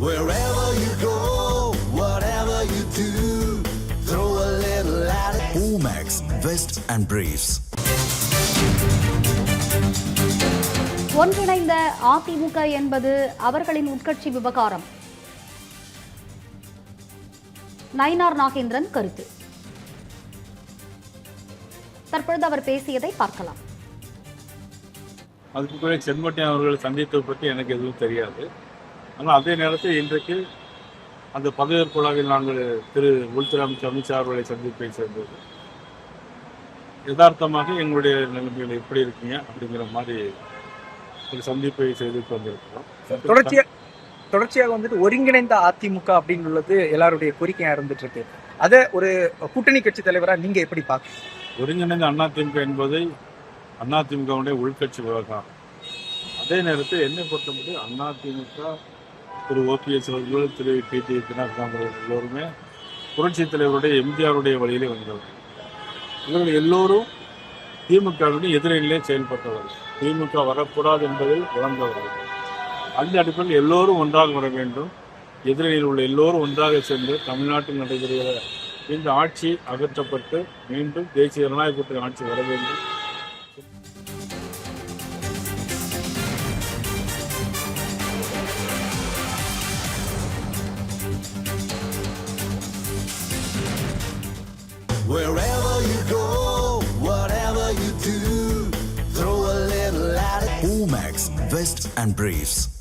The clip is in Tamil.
Wherever you go, whatever you do, throw a little at it. Omax, Vest and Briefs. ஒன்றிணைந்த அதிமுக என்பது அவர்களின் உட்கட்சி விவகாரம் நயினார் நாகேந்திரன் கருத்து தற்பொழுது அவர் பேசியதை பார்க்கலாம் அதுக்கு பிறகு சென்மட்டியன் அவர்கள் சந்தித்ததை பற்றி எனக்கு எதுவும் தெரியாது ஆனால் அதே நேரத்தில் இன்றைக்கு அந்த பதவியேற்பு விழாவில் நாங்கள் திரு உள்துறை அமைச்சர் அமித்ஷா அவர்களை சந்திப்பை சேர்ந்தது. யதார்த்தமாக எங்களுடைய நிலைமைகள் எப்படி இருக்கீங்க அப்படிங்கிற மாதிரி ஒரு சந்திப்பை செய்துட்டு வந்திருக்கிறோம். தொடர்ச்சியா தொடர்ச்சியாக வந்துட்டு ஒருங்கிணைந்த அதிமுக அப்படின்னு உள்ளது எல்லாருடைய கோரிக்கையா இருந்துட்டு இருக்கு. அதை ஒரு கூட்டணி கட்சி தலைவரா நீங்க எப்படி பாக்குறீங்க? ஒருங்கிணைந்த அதிமுக என்பதை அதிமுகவுடைய உள்கட்சி விவகாரம். அதே நேரத்தில் என்னை பொறுத்தமட்டு அதிமுக திரு ஓபிஎஸ் அவர்கள் திரு பி டி தினகரன் அவர்கள் எல்லோருமே புரட்சி தலைவருடைய எம்ஜிஆருடைய வழியிலே வந்தவர். இவர்கள் எல்லோரும் திமுகவினுடைய எதிரிலே செயல்பட்டவர்கள் திமுக வரக்கூடாது என்பதில் உணர்ந்தவர்கள் அந்த அடிப்படையில் எல்லோரும் ஒன்றாக வர வேண்டும். எதிரில் உள்ள எல்லோரும் ஒன்றாக சேர்ந்து தமிழ்நாட்டில் நடைபெறுகிற இந்த ஆட்சி அகற்றப்பட்டு மீண்டும் தேசிய ஜனநாயக கூட்டணி ஆட்சி வர வேண்டும். Wherever you go, whatever you do, throw a little at Vest and Briefs.